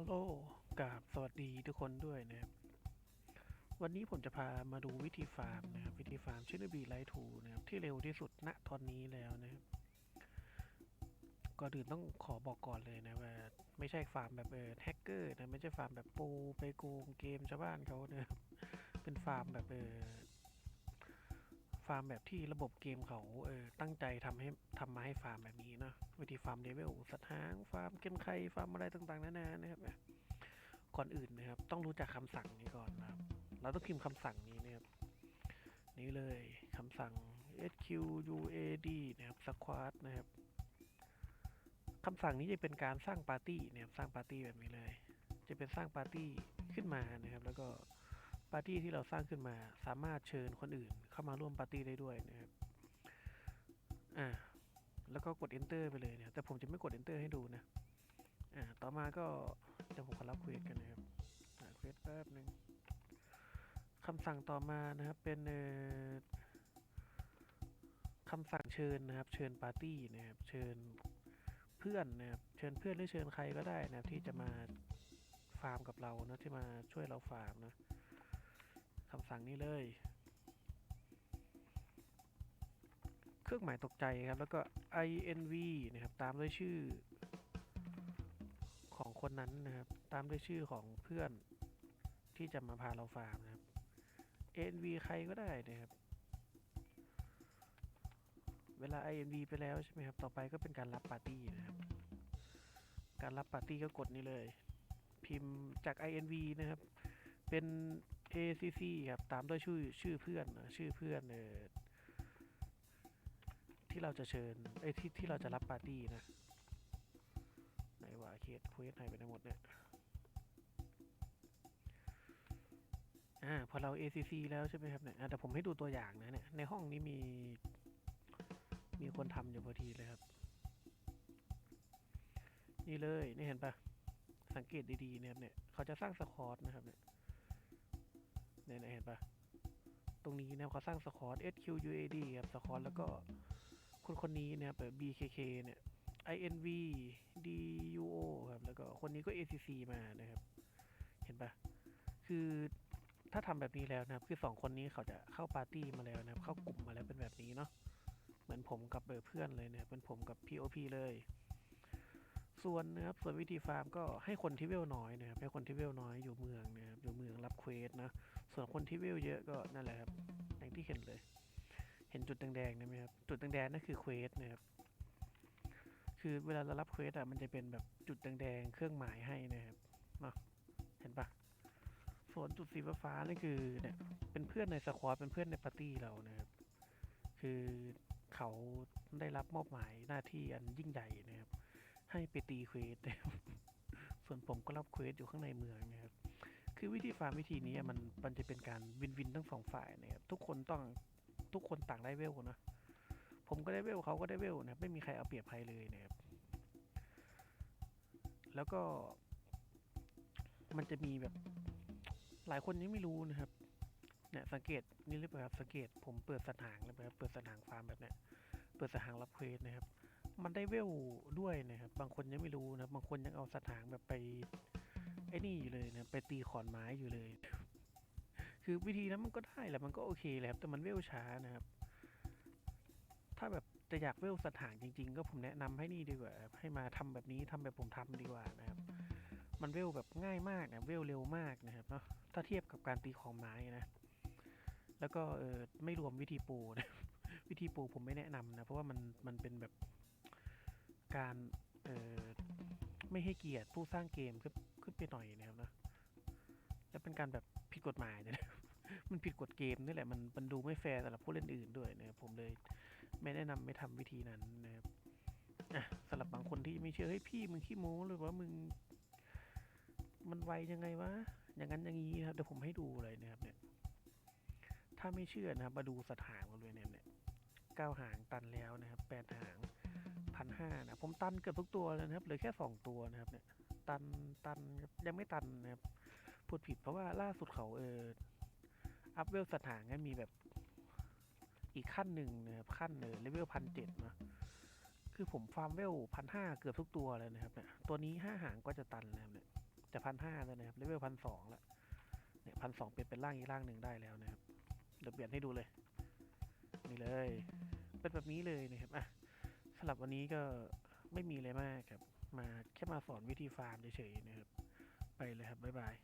ฮัลโหลกราบสวัสดีทุกคนด้วยนะครับ วันนี้ผมจะพามาดูวิธีฟาร์มนะครับ วิธีฟาร์มชินบีไลท์ทูนะครับ ที่เร็วที่สุดณตอนนี้แล้วนะครับก่อนอื่นต้องขอบอกก่อนเลยนะว่า ไม่ใช่ฟาร์มแบบเออแฮกเกอร์นะ ไม่ใช่ฟาร์มแบบปูไปโกงเกมชาวบ้านเขานะเป็นฟาร์มแบบเออ ฟาร์มแบบที่ระบบเกมเขาเออตั้งใจทำให้ทำมาให้ฟาร์มแบบนี้เนาะวิธีฟาร์มเลเวลสัตว์หางฟาร์มเกมไข่ฟาร์มอะไรต่างๆนานานะครับก่อนอื่นนะครับ ต้องรู้จักคำสั่งนี้ก่อนนะครับ เราต้องพิมพ์คำสั่งนี้นะครับนี่เลยคำสั่ง squad นะครับ squad นะครับคำสั่งนี้จะเป็นการสร้างปาร์ตี้นะครับสร้างปาร์ตี้แบบนี้เลย จะเป็นสร้างปาร์ตี้ขึ้นมานะครับ แล้วก็ ปาร์ตี้ที่เราสร้างขึ้นมา สามารถเชิญคนอื่นเข้ามาร่วมปาร์ตี้ได้ด้วยนะครับอ่าแล้วก็กด enter ไปเลยเนะครับแต่ผมจะไม่กด enter ให้ดูนะอ่าต่อมาก็เดี๋ยวผมขอรับเควสกันนะครับหาเควสแป๊บหนึ่งคำสั่งต่อมานะครับเป็นเอ่อคำสั่งเชิญนะครับ เชิญปาร์ตี้นะครับเชิญเพื่อนนะครับเชิญเพื่อนหรือเชิญใครก็ได้นะครับที่จะมาฟาร์มกับเรานะที่มาช่วยเราฟาร์มนะ คำสั่งนี้เลย เครื่องหมายตกใจครับ แล้วก็ inv นะครับ ตามด้วยชื่อ ของคนนั้นนะครับ ตามด้วยชื่อของเพื่อนที่จะมาพาเราฟาร์มนะครับ NV ใครก็ได้นะครับ เวลา INV ไปแล้วใช่ไหมครับ ต่อไปก็เป็นการรับปาร์ตี้นะครับ การรับปาร์ตี้ก็กดนี้เลย พิมพ์จาก INV นะครับ เป็น ACC ครับ ตามด้วยชื่อชื่อเพื่อนชื่อเพื่อนเออที่เราจะเชิญไอ้ที่ที่เราจะรับปาร์ตี้นะไหนวะเคสเควสหายไปไหนหมดเนี่ยอ่าพอเรา ACC แล้วใช่ไหมครับเนี่ยแต่ผมให้ดูตัวอย่างนะเนี่ยในห้องนี้มี มีคนทำอยู่พอดีเลยครับ นี่เลย นี่เห็นปะสังเกตดีๆเนี่ยครับเนี่ย เขาจะสร้างสควอตนะครับเนี่ย เนี่ยเห็นปะตรงนี้นะครับเขาสร้างสควอต SQUAD ครับสควอตแล้วก็คนคนนี้นะครับแบบ BKK เนี่ย INV DUO ครับ แล้วก็คนนี้ก็ ACC มานะครับ เห็นปะคือถ้าทำแบบนี้แล้วนะครับ คือสองคนนี้เขาจะเข้าปาร์ตี้มาแล้วนะครับ เข้ากลุ่มมาแล้วเป็นแบบนี้เนาะ เหมือนผมกับเบอร์เพื่อนเลยเนะครับเป็นผมกับ POP เลย ส่วนนะครับส่วนวิธีฟาร์มก็ให้คนที่เวลน้อยนะครับให้คนที่เวลน้อยอยู่เมืองนะครับอยู่เมืองรับเควสนะส่วนคนที่เวลเยอะก็นั่นแหละครับอย่างที่เห็นเลย เห็นจุดแดงๆนะไหมครับจุดแดงๆนั่นคือเควสนะครับคือเวลาเรารับเควสอะมันจะเป็นแบบจุดแดงๆเครื่องหมายให้นะครับเนาะเห็นปะส่วนจุดสีฟ้าๆนั่นคือเนี่ยเป็นเพื่อนในสควอตเป็นเพื่อนในปาร์ตี้เรานะครับคือเขาได้รับมอบหมายหน้าที่อันยิ่งใหญ่นะครับ ให้ไปตีเควสส่วนผมก็รับเควสอยู่ข้างในเมืองนะครับ คือวิธีฟาร์มวิธีนี้มันมันจะเป็นการวินวินทั้งสองฝ่ายนะครับ ทุกคนต้องทุกคนต่างได้เวลนะ ผมก็ได้เวลเขาก็ได้เวลนะไม่มีใครเอาเปรียบใครเลยนะครับ แล้วก็ มันจะมีแบบหลายคนยังไม่รู้นะครับเนี่ยสังเกตนี่หรือเปล่าครับสังเกตผมเปิดสถานเลยครับเปิดสถานฟาร์มแบบเนี้ยเปิดสถานรับเควสนะครับ มันได้เวลด้วยนะครับ บางคนยังไม่รู้นะบบางคนยังเอาสถานแบบไปไอ้นี่อยู่เลยนะ ไปตีขอนไม้อยู่เลย คือวิธีนั้นมันก็ได้แหละ มันก็โอเคแหละครับแต่มันเวลช้านะครับ ถ้าแบบจะอยากเวลสถานจริง ๆ ก็ผมแนะนำให้นี่ดีกว่า ให้มาทำแบบนี้ทำแบบผมทำดีกว่านะครับ มันเวลแบบง่ายมากนะเวลเร็วมากนะครับเนาะ ถ้าเทียบกับการตีของไม้นะ แล้วก็เออไม่รวมวิธีปูนะ วิธีปูผมไม่แนะนำนะ เพราะว่ามันมันเป็นแบบ การเไม่ให้เกียรติผู้สร้างเกมขึ้นขึ้นไปหน่อยนะครับนะและเป็นการแบบผิดกฎหมายนะมันผิดกฎเกมนี่แหละมันมันดูไม่แฟร์สำหรับผู้เล่นอื่นด้วยนะครับผมเลยไม่แนะนำไม่ทำวิธีนั้นนะครับอะสำหรับบางคนที่ไม่เชื่อเฮ้ยพี่มึงขี้โม้หรือว่ามึง มันไวยังไงวะอย่างนั้นอย่างนี้ครับเดี๋ยวผมให้ดูเลยนะครับ เนี่ย ถ้าไม่เชื่อนะครับมาดูสถานกันเลยเนี่ยเนี่ยเก้าหางตันแล้วนะครับแปดหาง พันะผมตันเกือบทุกตัวแล้วนะครับเหลือแค่สองตัวนะครับเนี่ยตันตันยังไม่ตันนะครับพูดผิดเพราะว่าล่าสุดเขาเอออัพเวลสถานก็มีแบบอีกขั้นหนึ่งนะครับขั้นเออเลเวลพันเจ็ดนะคือผมฟาร์มเวลพันห้าเกือบทุกตัวเลยนะครับเนี่ยตัวนี้ห้าหางก็จะตันแล้วเนี่ยจะพันห้าแล้วนะครับเลเวลพันสองแล้วเนี่ยพันสองเป็นเป็นร่างอีกร่างหนึ่งได้แล้วนะครับเดี๋ยวเปลี่ยนให้ดูเลย นี่เลย เป็นแบบนี้เลยนะครับอะ สำหรับวันนี้ก็ไม่มีอะไรมากครับ มาแค่มาสอนวิธีฟาร์มเฉยๆนะครับ ไปเลยครับ บ๊ายบาย